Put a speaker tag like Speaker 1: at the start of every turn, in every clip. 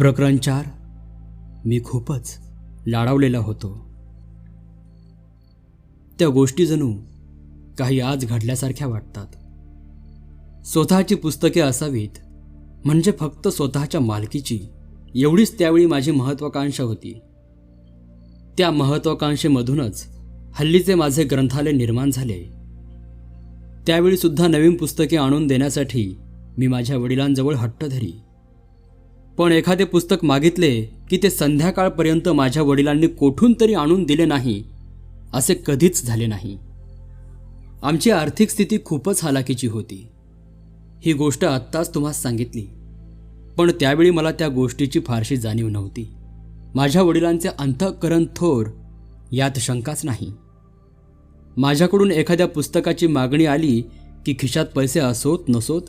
Speaker 1: प्रकरण चार. मी खूपच लाडावलेला होतो. त्या गोष्टी जणू काही आज घडल्यासारख्या वाटतात. स्वतःची पुस्तके असावीत म्हणजे फक्त स्वतःच्या मालकीची. एवढीच त्यावेळी माझी महत्वाकांक्षा होती. त्या महत्वाकांक्षेमधूनच हल्लीचे माझे ग्रंथालय निर्माण झाले. त्यावेळी सुद्धा नवीन पुस्तके आणून देण्यासाठी मी माझ्या वडिलांजवळ हट्ट धरी. पण एखादे पुस्तक मागितले की ते संध्याकाळपर्यंत माझ्या वडिलांनी कोठून तरी आणून दिले नाही असे कधीच झाले नाही. आमची आर्थिक स्थिती खूपच हालाकीची होती. ही गोष्ट आत्ताच तुम्हाला सांगितली. पण त्यावेळी मला त्या गोष्टीची फारशी जाणीव नव्हती. माझ्या वडिलांचे अंतःकरण थोर यात शंकाच नाही. माझ्याकडून एखाद्या पुस्तकाची मागणी आली की खिशात पैसे असोत नसोत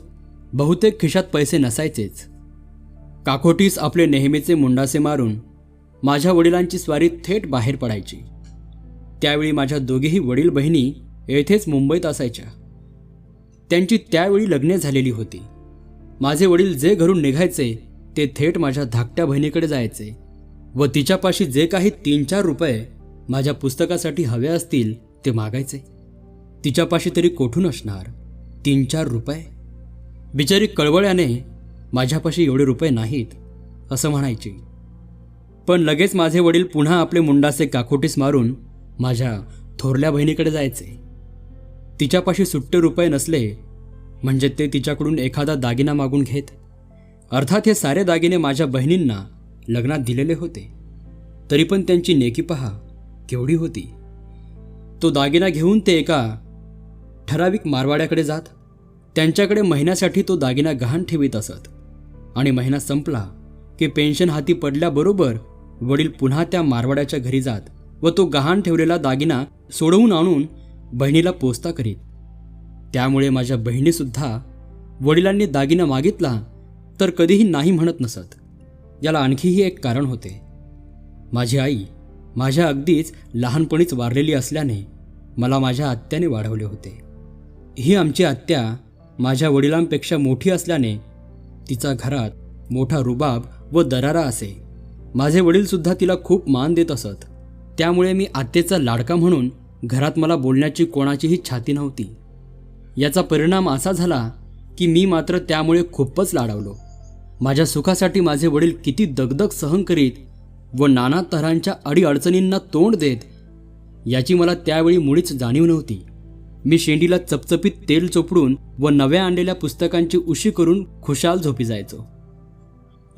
Speaker 1: बहुतेक खिशात पैसे नसायचेच. काकोटीस आपले नेहमीचे मुंडासे मारून माझ्या वडिलांची स्वारी थेट बाहेर पडायची. त्यावेळी माझ्या दोघेही वडील बहिणी येथेच मुंबईत असायच्या. त्यांची त्यावेळी लग्ने झालेली होती. माझे वडील जे घरून निघायचे ते थेट माझ्या धाकट्या बहिणीकडे जायचे व तिच्यापाशी जे काही तीन चार रुपये माझ्या पुस्तकासाठी हवे असतील ते मागायचे. तिच्यापाशी तरी कोठून असणार? तीन चार रुपये? बिचारी कळवळ्याने माझ्यापाशी एवढे रुपये नाहीत असं म्हणायची. पण लगेच माझे वडील पुन्हा आपले मुंडासे काकोटीस मारून माझ्या थोरल्या बहिणीकडे जायचे. तिच्यापाशी सुट्टे रुपये नसले म्हणजे ते तिच्याकडून एखादा दागिना मागून घेत. अर्थात हे सारे दागिने माझ्या बहिणींना लग्नात दिलेले होते. तरी पण त्यांची नेकी पहा केवढी होती. तो दागिना घेऊन ते एका ठराविक मारवाड्याकडे जात त्यांच्याकडे महिन्यासाठी तो दागिना गहाण ठेवीत असत. आणि महिना संपला की पेन्शन हाती पडल्याबरोबर वडील पुन्हा त्या मारवाड्याच्या घरी जात व तो गहाण ठेवलेला दागिना सोडवून आणून बहिणीला पोचता करीत. त्यामुळे माझ्या बहिणीसुद्धा वडिलांनी दागिना मागितला तर कधीही नाही म्हणत नसत. याला आणखीही एक कारण होते. माझी आई माझ्या अगदीच लहानपणीच वारलेली असल्याने मला माझ्या आत्याने वाढवले होते. ही आमची आत्या माझ्या वडिलांपेक्षा मोठी असल्याने तिचा घरात मोठा रुबाब व दरारा असे. माझे वडीलसुद्धा तिला खूप मान देत असत. त्यामुळे मी आत्तेचा लाडका म्हणून घरात मला बोलण्याची कोणाचीही छाती नव्हती. याचा परिणाम असा झाला की मी मात्र त्यामुळे खूपच लाडावलो. माझ्या सुखासाठी माझे वडील किती दगदग सहन करीत व नाना तऱ्हांच्या अडीअडचणींना तोंड देत याची मला त्यावेळी मुळीच जाणीव नव्हती. मी शेंडीला चपचपीत तेल चोपडून व नव्या आणलेल्या पुस्तकांची उशी करून खुशाल झोपी जायचो.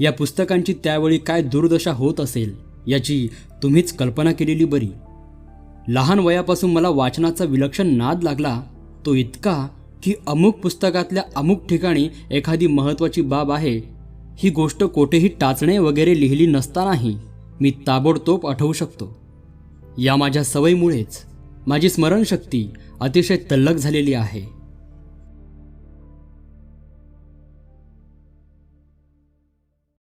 Speaker 1: या पुस्तकांची त्यावेळी काय दुर्दशा होत असेल याची तुम्हीच कल्पना केलेली बरी. लहान वयापासून मला वाचनाचा विलक्षण नाद लागला तो इतका की अमुक पुस्तकातल्या अमुक ठिकाणी एखादी महत्त्वाची बाब आहे ही गोष्ट कोठेही टाचणे वगैरे लिहिली नसतानाही मी ताबडतोब आठवू शकतो. या माझ्या सवयीमुळेच माझी स्मरणशक्ती अतिशय तल्लक झालेली आहे.